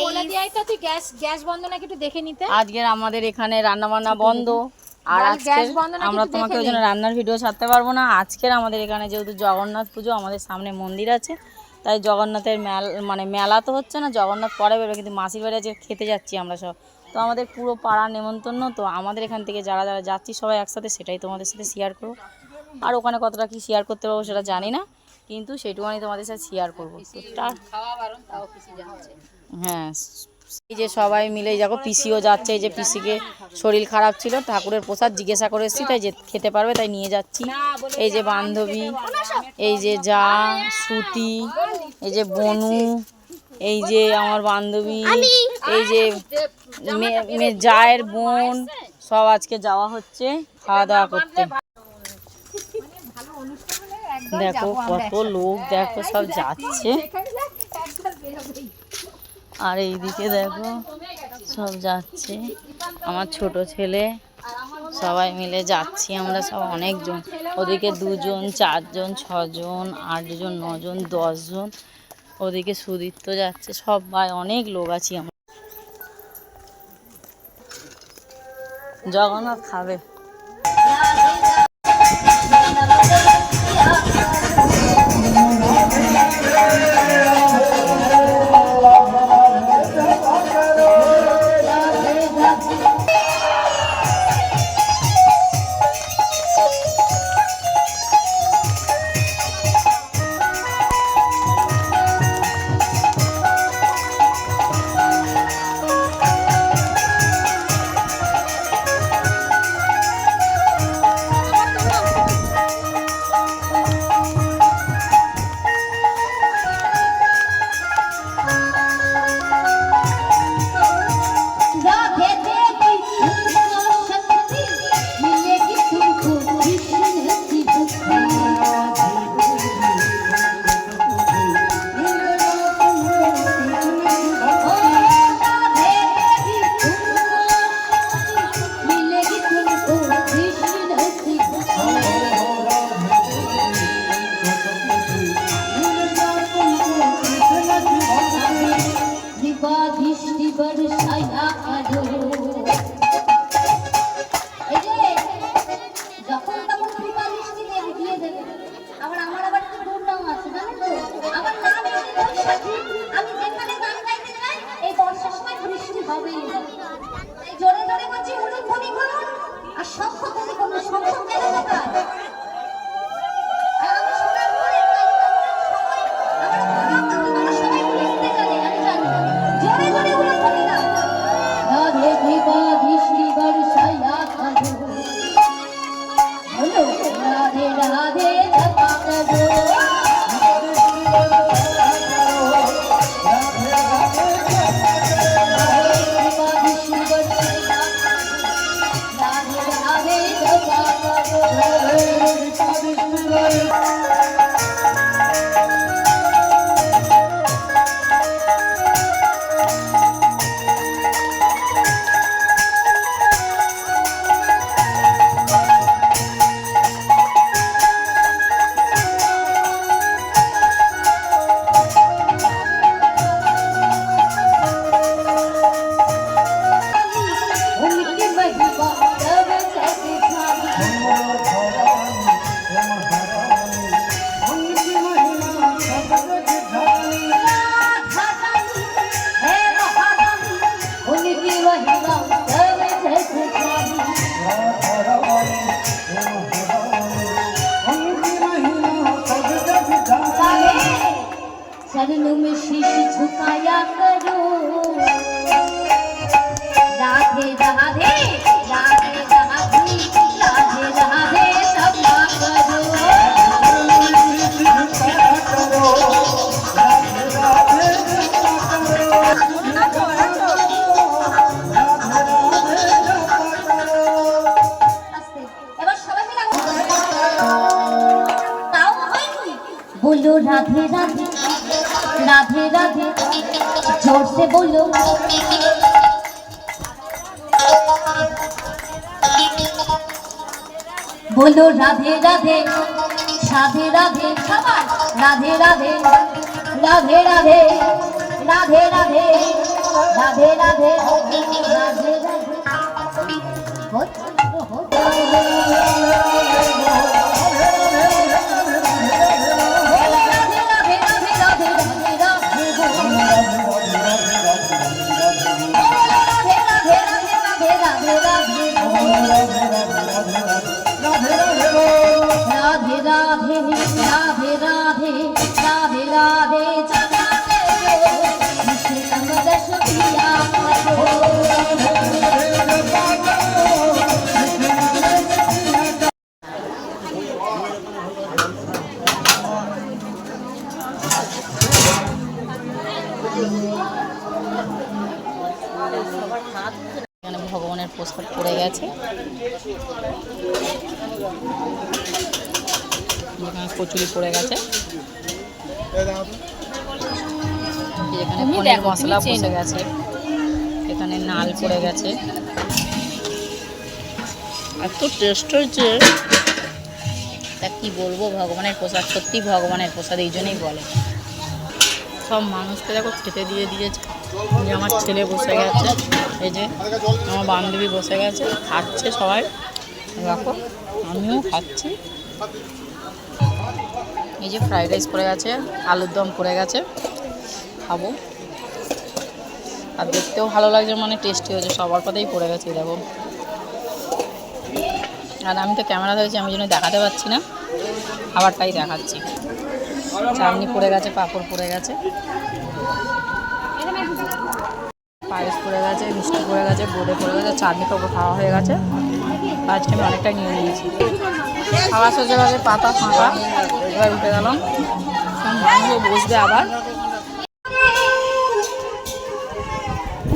বলে দিয়াই তো তুই গ্যাস গ্যাস বন্ধ নাকি একটু দেখে নিতে? আজকের আমাদের এখানে রান্না বান্না বন্ধ আর আমরা তোমাকে ওই জন্য রান্নার ভিডিও ছাড়তে পারব না। আজকের আমাদের এখানে যেহেতু জগন্নাথ পুজো আমাদের সামনে মন্দির আছে তাই জগন্নাথের মেল মানে মেলা তো হচ্ছে না জগন্নাথ পরে বেরোবে কিন্তু মাসির বাড়ি আজকে খেতে যাচ্ছি আমরা সব। তো আমাদের পুরো পাড়ার নেমন্তন্ন তো আমাদের এখান থেকে যারা যারা যাচ্ছি সবাই একসাথে সেটাই তোমাদের সাথে শেয়ার করব। আর ওখানে কতটা কি শেয়ার করতে পারব সেটা জানি না কিন্তু সেটুকুনি তোমাদের সাথে শেয়ার করব। তো তা- হ্যাঁ এই যে সবাই মিলে দেখো পিসিও যাচ্ছে, এই যে পিসিকে শরীর খারাপ ছিল, ঠাকুরের প্রসাদ জিজ্ঞাসা করে এসেছি, তাই যে খেতে পারবে তাই নিয়ে যাচ্ছি। এই যে বান্ধবী, এই যে যা সুতি এই যে বনু, এই যে আমার বান্ধবী, এই যে মে- মে- জায়ের বোন, সব আজকে যাওয়া হচ্ছে, খাওয়া দাওয়া করতে। দেখো কত লোক, দেখো সব যাচ্ছে। আর এইদিকে দেখো, সব যাচ্ছে। আমার ছোট ছেলে, সবাই মিলে যাচ্ছি আমরা সব অনেকজন। ওদিকে দুজন, চারজন, ছজন, আটজন, নজন, দশজন। ওদিকে সুদীপ্ত যাচ্ছে, সবাই অনেক লোক আছি আমরা। জগন্নাথ খাবে। चरणों में शीश झुकाया বলো রাধে রাধে সাধে রাধে সবার রাধে রাধে রাধে রাধে রাধে রাধে রাধে রাধে রাধে রাধে রাধে রাধে রাধে রাধে রাধে ভগবানের প্রস্তাব পড়ে গেছে। এখানে কচুরি পড়ে গেছে। এখানে পনির মশলা বসে গেছে। এখানে নাল পড়ে গেছে। এত টেস্ট হয়েছে। তা কি বলব ভগবানের প্রসাদ সত্যি ভগবানের প্রসাদ এই জন্যই বলে। সব মানুষকে দেখো খেতে দিয়ে দিয়েছে। যে আমার ছেলে বসে গেছে। এই যে আমার বান্ধবী বসে গেছে খাচ্ছে সবাই। দেখো আমিও খাচ্ছি। এই যে ফ্রাইড রাইস পড়ে গেছে, আলুর দম পড়ে গেছে, খাব। আর দেখতেও ভালো লাগছে মানে টেস্টি হয়েছে সবার কথাই পড়ে গেছে দেখো। আর আমি তো ক্যামেরা ধরেছি, আমি জন্য দেখাতে পাচ্ছি না খাবারটাই দেখাচ্ছি। চাটনি পড়ে গেছে, পাঁপড় পড়ে গেছে। পায়েস পড়ে গেছে, মিষ্টি পড়ে গেছে বোর্ডে পড়ে গেছে, চাটনি পাপড় খাওয়া হয়ে গেছে। আজকে আমি অনেকটাই নিয়ে নিয়েছি। খাওয়া সোজা গেছে পাতা ফাঁকা। এবার উঠে গেলাম। ভাঙবো বসবে আবার।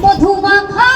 মধুমাখা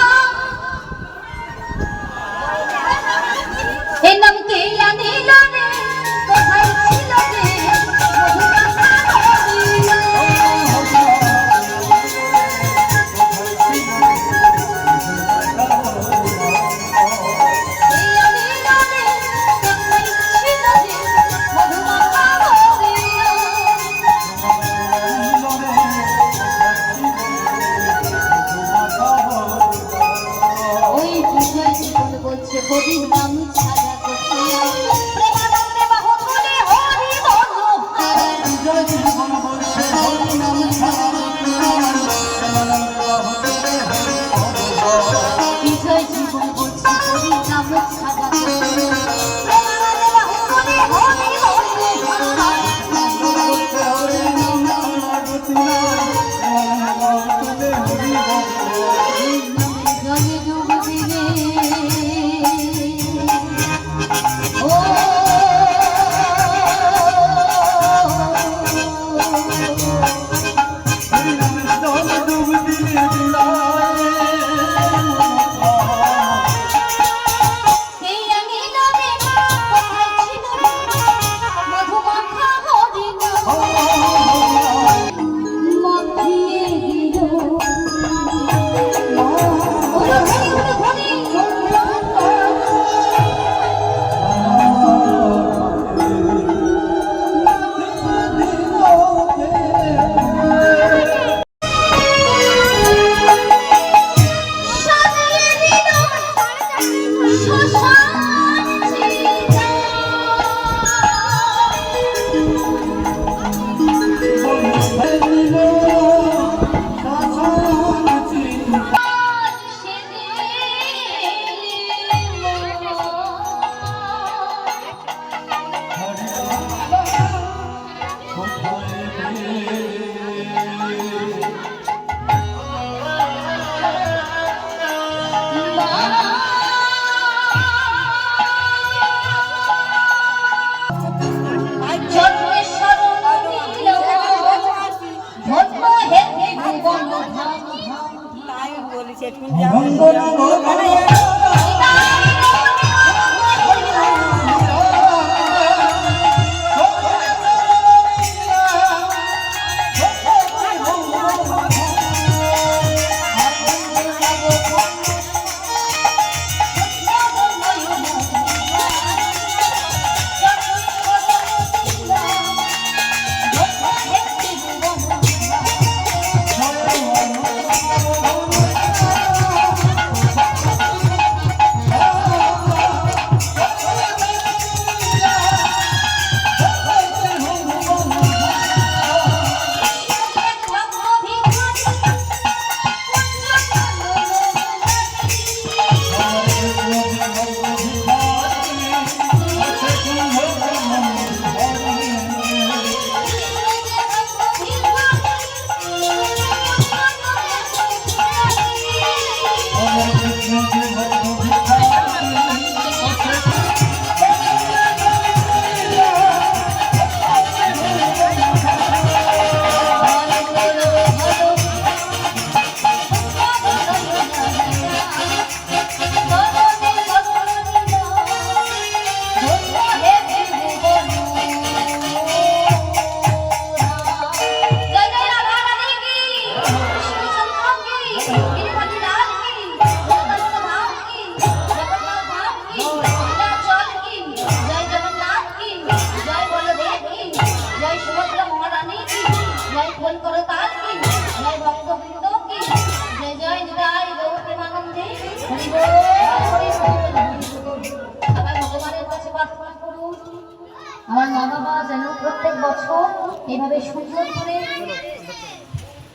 বছর এভাবে সুন্দর করে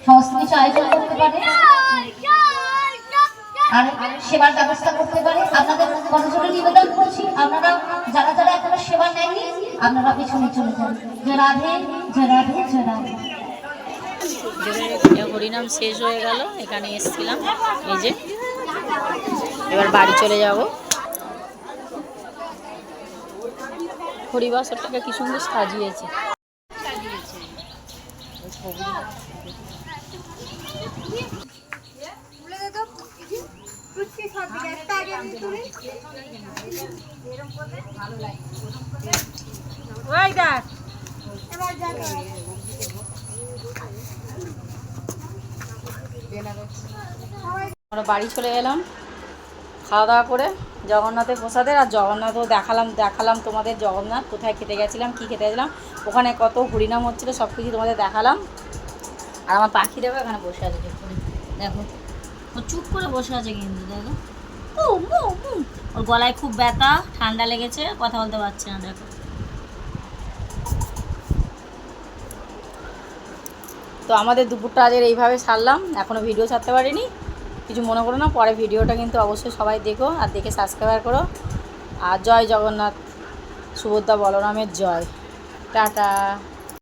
সংস্কৃতি আয়োজন করতে পারে। আর সেবার ব্যবস্থা করতে পারে। আপনাদের কতজনে নিবেদন করছি, আপনারা যারা যারা এখনও সেবা নেয়নি আপনারা পিছনে চলে যান। যে রাধে যে রাধে যে রাধে। হরিনাম শেষ হয়ে গেল, এখানে এসেছিলাম। এই যে, এবার বাড়ি চলে যাব। হরিবাসরটাকে কি সুন্দর সাজিয়েছে। আমরা বাড়ি চলে এলাম। খাওয়া দাওয়া করে জগন্নাথের প্রসাদের আর জগন্নাথও দেখালাম দেখালাম তোমাদের জগন্নাথ, কোথায় খেতে গেছিলাম, কি খেতে গেছিলাম, ওখানে কত হরিনাম হচ্ছিল, সব কিছু তোমাদের দেখালাম। আর আমার পাখি দেখো এখানে বসে আছে দেখো ও চুপ করে বসে আছে কিন্তু, দেখো। ওর গলায় খুব ব্যথা, ঠান্ডা লেগেছে, কথা বলতে পারছে না, দেখো। তো আমাদের দুপুরটা আজের এইভাবে সারলাম এখনও ভিডিও ছাড়তে পারিনি। কিছু মনে করো না, পরে ভিডিওটা কিন্তু অবশ্যই সবাই দেখো আর দেখে সাবস্ক্রাইব করো। আর জয় জগন্নাথ, সুভদ্রা বলরামের জয়। টাটা।